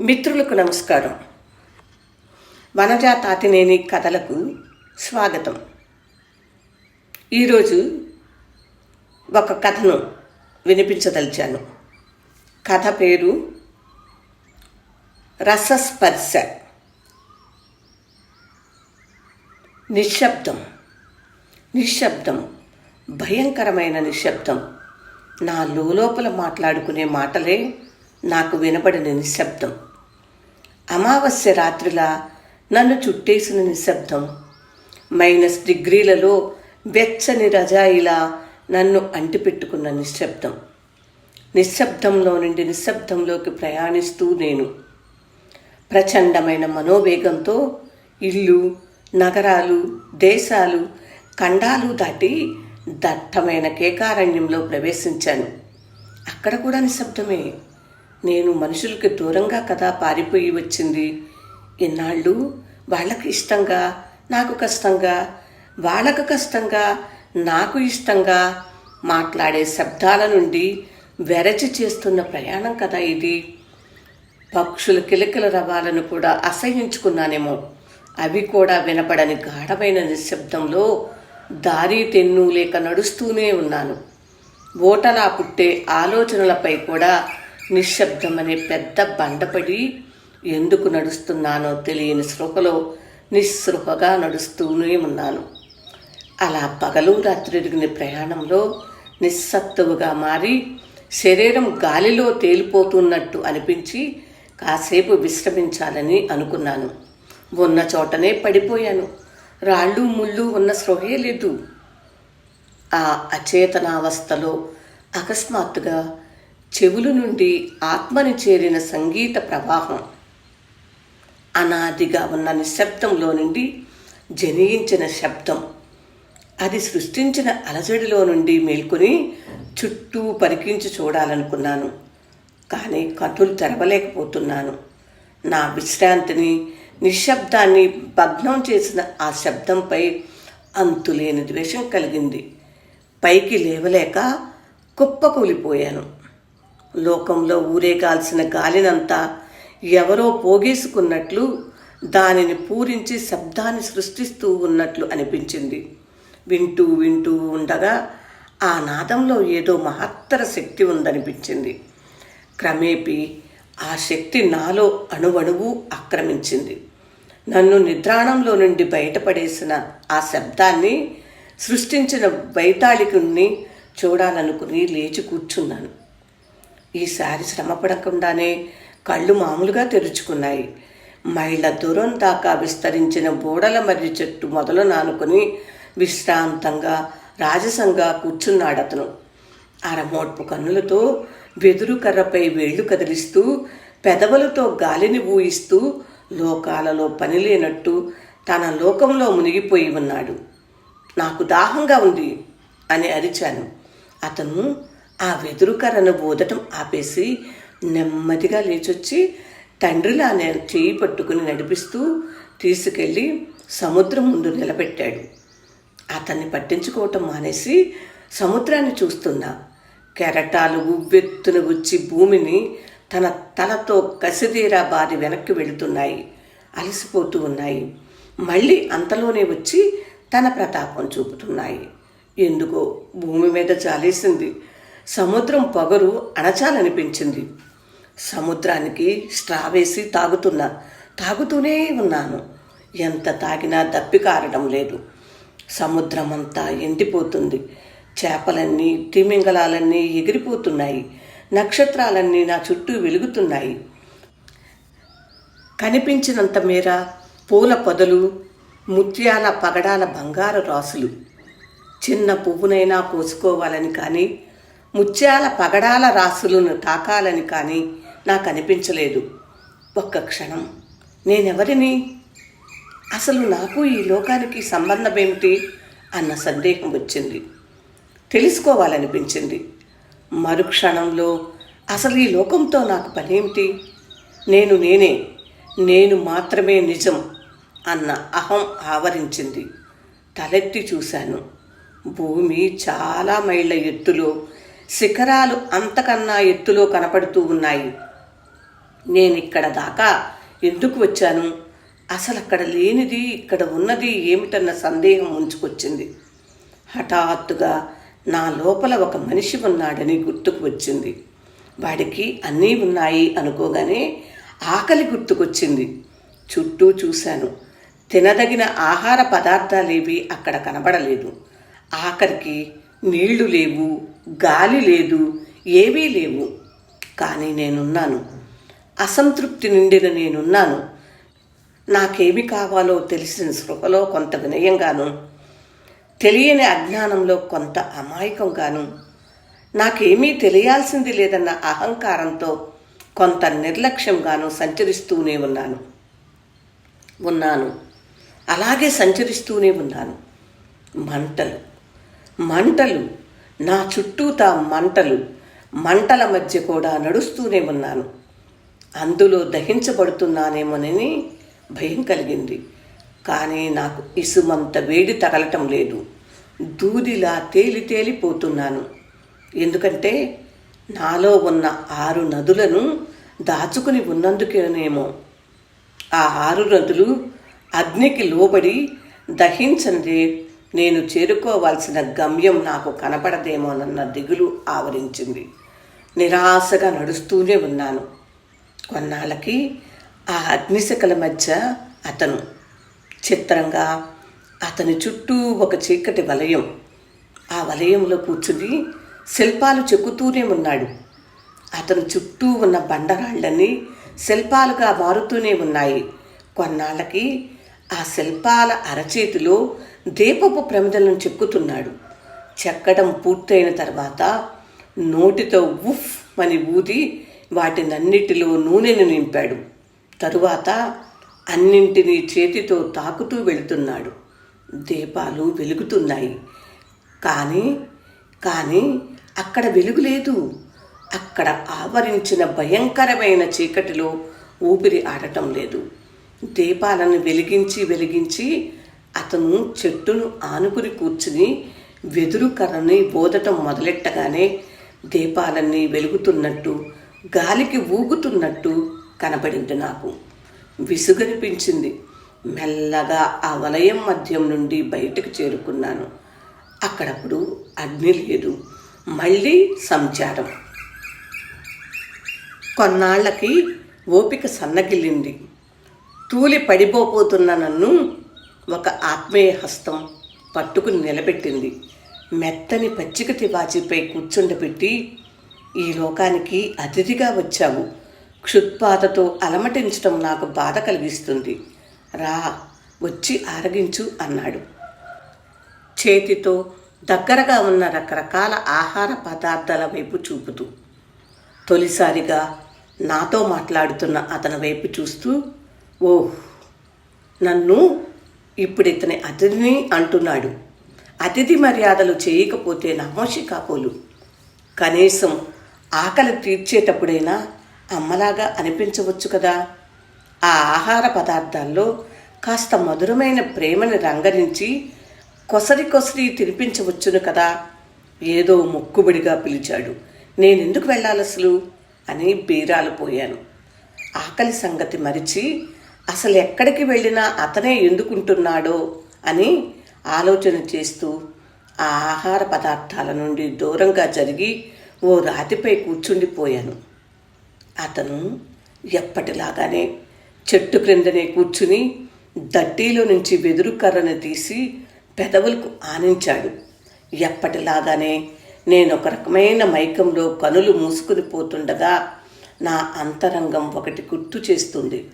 మిత్రులకు నమస్కారం. వనజా తాతినేని కథలకు స్వాగతం. ఈరోజు ఒక కథను వినిపించదలిచాను. కథ పేరు రసస్పర్శ. నిశ్శబ్దం. నిశ్శబ్దం. భయంకరమైన నిశ్శబ్దం. నా లోపల మాట్లాడుకునే మాటలే నాకు వినబడిన నిశ్శబ్దం. అమావాస్య రాత్రిలా నన్ను చుట్టేసిన నిశ్శబ్దం. మైనస్ డిగ్రీలలో వెచ్చని రజాయిలా నన్ను అంటిపెట్టుకున్న నిశ్శబ్దం. నిశ్శబ్దంలో నుండి నిశ్శబ్దంలోకి ప్రయాణిస్తూ నేను. ప్రచండమైన మనోవేగంతో ఇల్లు నగరాలు దేశాలు ఖండాలు దాటి దట్టమైన కేకారణ్యంలో ప్రవేశించాను. అక్కడ కూడా నిశ్శబ్దమే. నేను మనుషులకి దూరంగా కదా పారిపోయి వచ్చింది. ఇన్నాళ్ళు వాళ్ళకి ఇష్టంగా నాకు కష్టంగా వాళ్ళకు కష్టంగా నాకు ఇష్టంగా మాట్లాడే శబ్దాల నుండి వెరచి చేస్తున్న ప్రయాణం కదా ఇది. పక్షుల కిలకిల రవాలను కూడా అసహించుకున్నానేమో. అవి కూడా వినపడని గాఢమైన నిశ్శబ్దంలో దారి తెన్ను లేక నడుస్తూనే ఉన్నాను. ఓటలా పుట్టే ఆలోచనలపై కూడా నిశ్శబ్దం అనే పెద్ద బండపడి ఎందుకు నడుస్తున్నానో తెలియని శృహలో నిస్సృహగా నడుస్తూనే ఉన్నాను. అలా పగలు రాత్రి ఎరిగిన ప్రయాణంలో నిస్సత్తువుగా మారి శరీరం గాలిలో తేలిపోతున్నట్టు అనిపించి కాసేపు విశ్రమించాలని అనుకున్నాను. ఉన్న చోటనే పడిపోయాను. రాళ్ళు ముళ్ళు ఉన్న స్పృహే లేదు. ఆ అచేతనావస్థలో అకస్మాత్తుగా చెవులు నుండి ఆత్మని చేరిన సంగీత ప్రవాహం అనాదిగా ఉన్న నిశ్శబ్దంలో నుండి జనించిన శబ్దం. అది సృష్టించిన అలజడిలో నుండి మేల్కొని చుట్టూ పరికించి చూడాలనుకున్నాను. కానీ కథలు తెరవలేకపోతున్నాను. నా విశ్రాంతిని నిశ్శబ్దాన్ని భగ్నం చేసిన ఆ శబ్దంపై అంతులేని ద్వేషం కలిగింది. పైకి లేవలేక కుప్పకూలిపోయాను లోకంలో ఊరేగాల్సిన గాలినంతా ఎవరో పోగేసుకున్నట్లు దానిని పూరించి శబ్దాన్ని సృష్టిస్తూ ఉన్నట్లు అనిపించింది. వింటూ వింటూ ఉండగా ఆ నాదంలో ఏదో మహత్తర శక్తి ఉందనిపించింది. క్రమేపీ ఆ శక్తి నాలో అణువణువు ఆక్రమించింది. నన్ను నిద్రాణంలో నుండి బయటపడేసిన ఆ శబ్దాన్ని సృష్టించిన వైతాళికుణ్ణి చూడాలనుకుని లేచి కూర్చున్నాను. ఈసారి శ్రమపడకుండానే కళ్ళు మామూలుగా తెరుచుకున్నాయి. మైళ్ళ దూరం దాకా విస్తరించిన బూడల మర్రి చెట్టు మొదలు నానుకొని విశ్రాంతంగా రాజసంగా కూర్చున్నాడతను. అరమోడ్పు కన్నులతో వెదురు కర్రపై వేళ్ళు కదిలిస్తూ పెదవులతో గాలిని ఊయిస్తూ లోకాలలో పని లేనట్టు తన లోకంలో మునిగిపోయి ఉన్నాడు. నాకు దాహంగా ఉంది అని అరిచాను. అతను ఆ వెదురు కర్రను ఊదటం ఆపేసి నెమ్మదిగా లేచొచ్చి తండ్రిలా నేను చేయి పట్టుకుని నడిపిస్తూ తీసుకెళ్ళి సముద్రం ముందు నిలబెట్టాడు. అతన్ని పట్టించుకోవటం మానేసి సముద్రాన్ని చూస్తున్నా. కెరటాలు ఉవ్వెత్తున వచ్చి భూమిని తన తలతో కసిదీరా బారి వెనక్కి వెళుతున్నాయి. అలసిపోతూ ఉన్నాయి. మళ్ళీ అంతలోనే వచ్చి తన ప్రతాపం చూపుతున్నాయి. ఎందుకో భూమి మీద చాలేసింది. సముద్రం పొగరు అణచాలనిపించింది. సముద్రానికి స్ట్రా వేసి తాగుతున్నా. తాగుతూనే ఉన్నాను. ఎంత తాగినా దప్పి కారడం లేదు. సముద్రం అంతా ఎండిపోతుంది. చేపలన్నీ తిమింగలాలన్నీ ఎగిరిపోతున్నాయి. నక్షత్రాలన్నీ నా చుట్టూ వెలుగుతున్నాయి. కనిపించినంత మేర పూల పొదలు ముత్యాల పగడాల బంగారు రాసులు. చిన్న పువ్వునైనా కోసుకోవాలని కానీ ముత్యాల పగడాల రాసులను తాకాలని కానీ నాకు అనిపించలేదు. ఒక్క క్షణం. నేనెవరిని? అసలు నాకు ఈ లోకానికి సంబంధమేమిటి? అన్న సందేహం వచ్చింది. తెలుసుకోవాలనిపించింది. మరుక్షణంలో అసలు ఈ లోకంతో నాకు పనేమిటి? నేను నేనే. నేను మాత్రమే నిజం అన్న అహం ఆవరించింది. తలెత్తి చూశాను. భూమి చాలా మైళ్ళ ఎత్తులో శిఖరాలు అంతకన్నా ఎత్తులో కనపడుతూ ఉన్నాయి. నేను ఇక్కడ దాకా ఎందుకు వచ్చాను? అసలు అక్కడ లేనిది ఇక్కడ ఉన్నది ఏమిటన్న సందేహం ఉంచుకొచ్చింది హఠాత్తుగా నా లోపల ఒక మనిషి ఉన్నాడని గుర్తుకు వచ్చింది. వాడికి అన్నీ ఉన్నాయి అనుకోగానే ఆకలి గుర్తుకొచ్చింది. చుట్టూ చూశాను. తినదగిన ఆహార పదార్థాలేవి అక్కడ కనబడలేదు. ఆఖరికి నీళ్ళు లేవు గాలి లేదు ఏవీ లేవు. కానీ నేనున్నాను. అసంతృప్తి నిండిన నేనున్నాను. నాకేమి కావాలో తెలిసిన స్పృహలో కొంత వినయంగాను తెలియని అజ్ఞానంలో కొంత అమాయకంగాను నాకేమీ తెలియాల్సింది లేదన్న అహంకారంతో కొంత నిర్లక్ష్యంగాను సంచరిస్తూనే ఉన్నాను. ఉన్నాను. అలాగే సంచరిస్తూనే ఉన్నాను. మంటలు. మంటలు. నా చుట్టూతా మంటలు మంటల మధ్య కూడా నడుస్తూనే ఉన్నాను. అందులో దహించబడుతున్నానేమోనని భయం కలిగింది. కానీ నాకు ఇసుమంత వేడి తగలటం లేదు. దూదిలా తేలి తేలిపోతున్నాను ఎందుకంటే నాలో ఉన్న ఆరు నదులను దాచుకుని ఉన్నందుకేనేమో. ఆ ఆరు నదులు అగ్నికి లోబడి దహించనిదే నేను చేరుకోవాల్సిన గమ్యం నాకు కనపడదేమోనన్న దిగులు ఆవరించింది. నిరాశగా నడుస్తూనే ఉన్నాను. కొన్నాళ్ళకి ఆ అగ్నిశకల మధ్య అతను చిత్రంగా అతని చుట్టూ ఒక చీకటి వలయం. ఆ వలయంలో కూర్చుని శిల్పాలు చెక్కుతూనే ఉన్నాడు. అతను చుట్టూ ఉన్న బండరాళ్ళన్నీ శిల్పాలుగా మారుతూనే ఉన్నాయి. కొన్నాళ్ళకి ఆ శిల్పాల అరచేతిలో దీపపు ప్రమిదలను చెక్కుతున్నాడు. చెక్కడం పూర్తయిన తర్వాత నోటితో ఉఫ్ అని ఊది వాటినన్నిటిలో నూనెను నింపాడు. తరువాత అన్నింటినీ చేతితో తాకుతూ వెళుతున్నాడు. దీపాలు వెలుగుతున్నాయి. కానీ కానీ అక్కడ వెలుగు లేదు. అక్కడ ఆవరించిన భయంకరమైన చీకటిలో ఊపిరి ఆడటం లేదు. దీపాలను వెలిగించి వెలిగించి అతను చెట్టును ఆనుకుని కూర్చుని వెదురు కర్రని బోదటం మొదలెట్టగానే దీపాలన్నీ వెలుగుతున్నట్టు గాలికి ఊగుతున్నట్టు కనబడింది నాకు. విసుగనిపించింది. మెల్లగా ఆ వలయం మధ్యం నుండి బయటకు చేరుకున్నాను. అక్కడప్పుడు అగ్ని లేదు. మళ్ళీ సంచారం. కొన్నాళ్ళకి ఓపిక సన్నగిల్లింది. తూలి పడిపోబోతున్న నన్ను ఒక ఆత్మీయ హస్తం పట్టుకుని నిలబెట్టింది. మెత్తని పచ్చిక తివాచిపై కూర్చుండబెట్టి ఈ లోకానికి అతిథిగా వచ్చావు. క్షుత్పాతతో అలమటించడం నాకు బాధ కలిగిస్తుంది. రా వచ్చి ఆరగించు అన్నాడు. చేతితో దగ్గరగా ఉన్న రకరకాల ఆహార పదార్థాల వైపు చూపుతూ తొలిసారిగా నాతో మాట్లాడుతున్న అతని వైపు చూస్తూ ఓహ్ నన్ను ఇప్పుడు ఇతని అతిథిని అంటున్నాడు. అతిథి మర్యాదలు చేయకపోతే నమోషి కాపోలు కనీసం ఆకలి తీర్చేటప్పుడైనా అమ్మలాగా అనిపించవచ్చు కదా. ఆ ఆహార పదార్థాల్లో కాస్త మధురమైన ప్రేమని రంగరించి కొసరి కొసరి తినిపించవచ్చును కదా. ఏదో మొక్కుబడిగా పిలిచాడు. నేనెందుకు వెళ్ళాలి అసలు అని బీరాలు పోయాను. ఆకలి సంగతి మరిచి అసలు ఎక్కడికి వెళ్ళినా అతనే ఎందుకుంటున్నాడో అని ఆలోచన చేస్తూ ఆ ఆహార పదార్థాల నుండి దూరంగా జరిగి ఓ రాతిపై కూర్చుండిపోయాను. అతను ఎప్పటిలాగానే చెట్టు క్రిందనే కూర్చుని దట్టీలో నుంచి వెదురు కర్రను తీసి పెదవులకు ఆనించాడు. ఎప్పటిలాగానే నేను ఒక రకమైన మైకంలో కనులు మూసుకుని పోతుండగా నా అంతరంగం ఒకటి గుర్తు చేస్తుంది.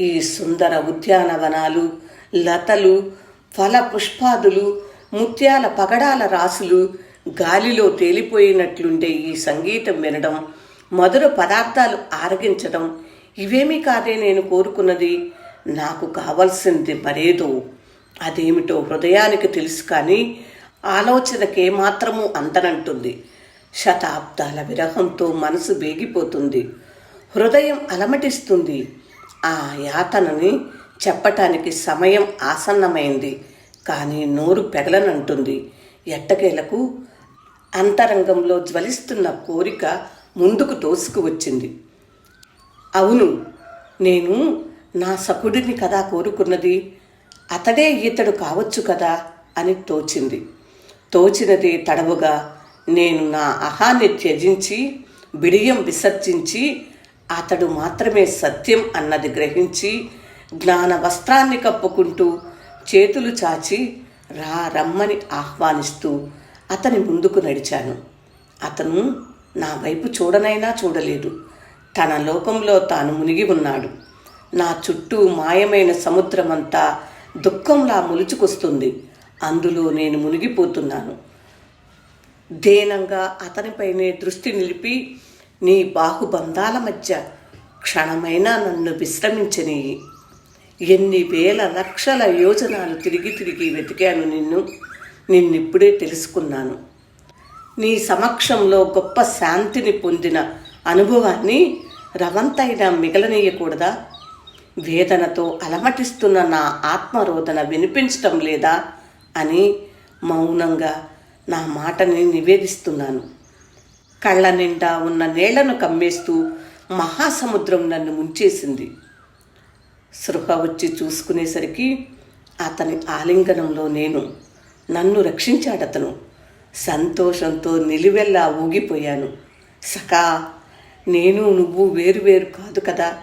ఈ సుందర ఉద్యానవనాలు లతలు ఫల పుష్పాదులు ముత్యాల పగడాల రాసులు గాలిలో తేలిపోయినట్లుండే ఈ సంగీతం వినడం మధుర పదార్థాలు ఆరగించడం ఇవేమీ కాదే నేను కోరుకున్నది. నాకు కావలసింది మరేదో. అదేమిటో హృదయానికి తెలుసు కానీ ఆలోచనకే మాత్రము అందనంటుంది. శతాబ్దాల విరహంతో మనసు వేగిపోతుంది. హృదయం అలమటిస్తుంది. ఆ యాతనని చెప్పటానికి సమయం ఆసన్నమైంది. కానీ నోరు పెగలనంటుంది. ఎట్టకేలకు అంతరంగంలో జ్వలిస్తున్న కోరిక ముందుకు తోసుకు వచ్చింది. అవును నేను నా సకుడిని కదా కోరుకున్నది? అతడే ఈతడు కావచ్చు కదా? అని తోచింది. తోచినది తడవుగా నేను నా అహాన్ని త్యజించి బిడియం విసర్జించి అతడు మాత్రమే సత్యం అన్నది గ్రహించి జ్ఞాన వస్త్రాన్ని కప్పుకుంటూ చేతులు చాచి రా రమ్మని ఆహ్వానిస్తూ అతని ముందుకు నడిచాను. అతను నా వైపు చూడనైనా చూడలేదు. తన లోకంలో తాను మునిగి ఉన్నాడు. నా చుట్టూ మాయమైన సముద్రమంతా దుఃఖంలా ములుచుకొస్తుంది. అందులో నేను మునిగిపోతున్నాను. దేనంగా అతనిపైనే దృష్టి నిలిపి నీ బాహుబంధాల మధ్య క్షణమైనా నన్ను విశ్రమించనియి ఎన్ని వేల లక్షల యోజనాలు తిరిగి తిరిగి వెతికాను నిన్ను నిన్నిప్పుడే తెలుసుకున్నాను. నీ సమక్షంలో గొప్ప శాంతిని పొందిన అనుభవాన్ని రవంతైనా మిగలనీయకూడదా? వేదనతో అలమటిస్తున్న నా ఆత్మరోదన వినిపించటం లేదా అని మౌనంగా నా మాటని నివేదిస్తున్నాను. కళ్ళ నిండా ఉన్న నీళ్ళను కమ్మేస్తూ మహాసముద్రం నన్ను ముంచేసింది. సృహ వచ్చి చూసుకునేసరికి అతని ఆలింగనంలో నేను నన్ను రక్షించాడతను. సంతోషంతో నిలువెల్లా ఊగిపోయాను. సకా నేను నువ్వు వేరు వేరు కాదు కదా.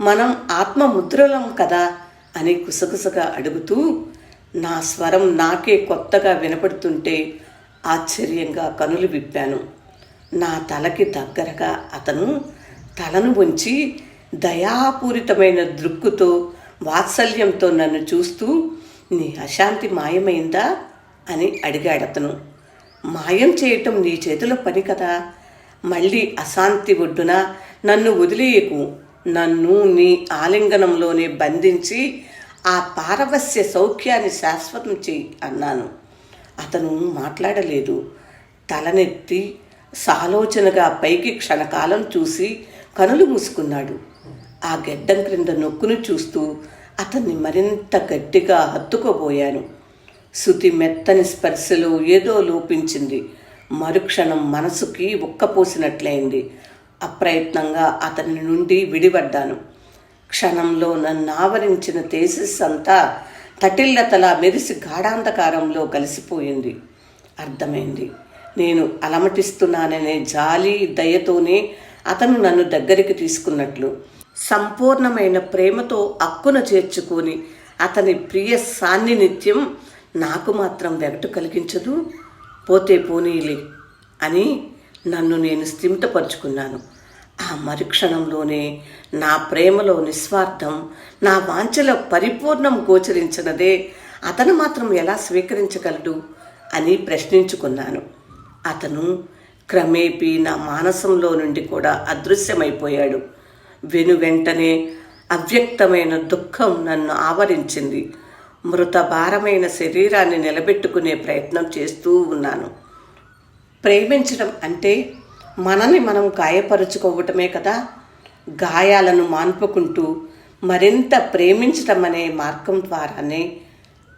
మనం ఆత్మముద్రలం కదా అని కుసగుసగా అడుగుతూ నా స్వరం నాకే కొత్తగా వినపడుతుంటే ఆశ్చర్యంగా కనులు విప్పాను. నా తలకి దగ్గరగా అతను తలను వంచి దయాపూరితమైన దృక్కుతో వాత్సల్యంతో నన్ను చూస్తూ నీ అశాంతి మాయమైందా? అని అడిగాడతను. మాయం చేయటం నీ చేతిలో పని కదా. మళ్ళీ అశాంతి ఒడ్డున నన్ను వదిలేయకు. నన్ను నీ ఆలింగనంలోనే బంధించి ఆ పారవస్య సౌఖ్యాన్ని శాశ్వతం చేయి అన్నాను. అతను మాట్లాడలేదు. తలనెత్తి సాలోచనగా పైకి క్షణకాలం చూసి కనులు మూసుకున్నాడు. ఆ గెడ్డం క్రింద నొక్కును చూస్తూ అతన్ని మరింత గట్టిగా హత్తుకోబోయాను. శృతి మెత్తని స్పర్శలో ఏదో లోపించింది. మరుక్షణం మనసుకి ఉక్కపోసినట్లయింది. అప్రయత్నంగా అతని నుండి విడిపడ్డాను. క్షణంలో నన్ను ఆవరించిన తేజస్ అంతా తటిల్లతలా మెరిసి గాఢాంధకారంలో కలిసిపోయింది. అర్థమైంది. నేను అలమటిస్తున్నాననే జాలి దయతోనే అతను నన్ను దగ్గరికి తీసుకున్నట్లు. సంపూర్ణమైన ప్రేమతో అక్కున చేర్చుకొని అతని ప్రియ సాన్నినిత్యం నాకు మాత్రం వెగటు కలిగించదు. పోతే పోనీలే అని నన్ను నేను స్థిమితపరుచుకున్నాను. ఆ మరుక్షణంలోనే నా ప్రేమలో నిస్వార్థం నా వాంఛల పరిపూర్ణం గోచరించినదే అతను మాత్రం ఎలా స్వీకరించగలడు అని ప్రశ్నించుకున్నాను. అతను క్రమేపీ నా మానసంలో నుండి కూడా అదృశ్యమైపోయాడు. వెను వెంటనే అవ్యక్తమైన దుఃఖం నన్ను ఆవరించింది. మృత భారమైన శరీరాన్ని నిలబెట్టుకునే ప్రయత్నం చేస్తూ ఉన్నాను. ప్రేమించడం అంటే మనల్ని మనం గాయపరుచుకోవటమే కదా. గాయాలను మాన్పుకుంటూ మరింత ప్రేమించటం అనే మార్గం ద్వారానే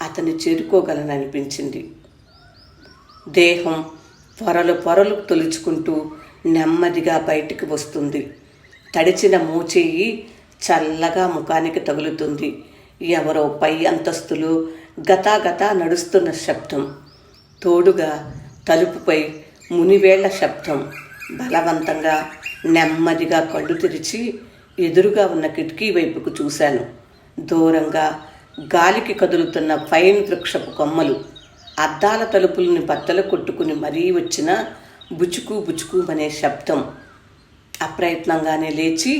అతను చేరుకోగలననిపించింది. దేహం పొరలు పొరలు తొలుచుకుంటూ నెమ్మదిగా బయటికి వస్తుంది. తడిచిన మూచేయి చల్లగా ముఖానికి తగులుతుంది. ఎవరో పై అంతస్తులు గతాగతా నడుస్తున్న శబ్దం. తోడుగా తలుపుపై మునివేళ్ళ శబ్దం. బలవంతంగా నెమ్మదిగా కళ్ళు తెరిచి ఎదురుగా ఉన్న కిటికీ వైపుకు చూశాను. దూరంగా గాలికి కదులుతున్న పైన్ వృక్షపు కొమ్మలు. అద్దాల తలుపుల్ని బద్దలు కొట్టుకుని మరీ వచ్చిన బుచుకు బుచుకు అనే శబ్దం. అప్రయత్నంగానే లేచి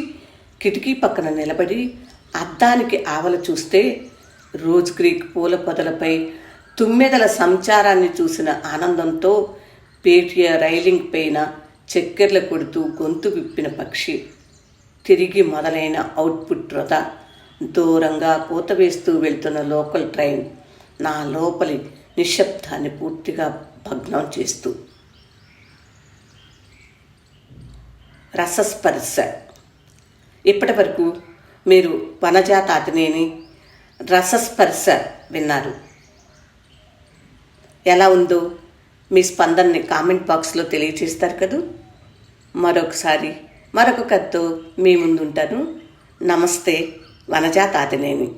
కిటికీ పక్కన నిలబడి అద్దానికి ఆవల చూస్తే రోజ్ క్రీక్ పూల పొదలపై తుమ్మెదల సంచారాన్ని చూసిన ఆనందంతో పేటియ రైలింగ్ పైన చక్కెర్ల కొడుతూ గొంతు విప్పిన పక్షి. తిరిగి మొదలైన అవుట్పుట్ రొద దూరంగా కూత వేస్తూ వెళ్తున్న లోకల్ ట్రైన్ నా లోపలి నిశ్శబ్దాన్ని పూర్తిగా భగ్నం చేస్తూ. రసస్పర్శ. ఇప్పటి వరకు మీరు వనజాత అతినేని రసస్పర్శ విన్నారు. ఎలా ఉందో మీ స్పందనని కామెంట్ బాక్స్లో తెలియచేస్తారు కదూ. మరొకసారి మరొక కథతో మీ ముందుంటాను. నమస్తే వనజాత అతినేని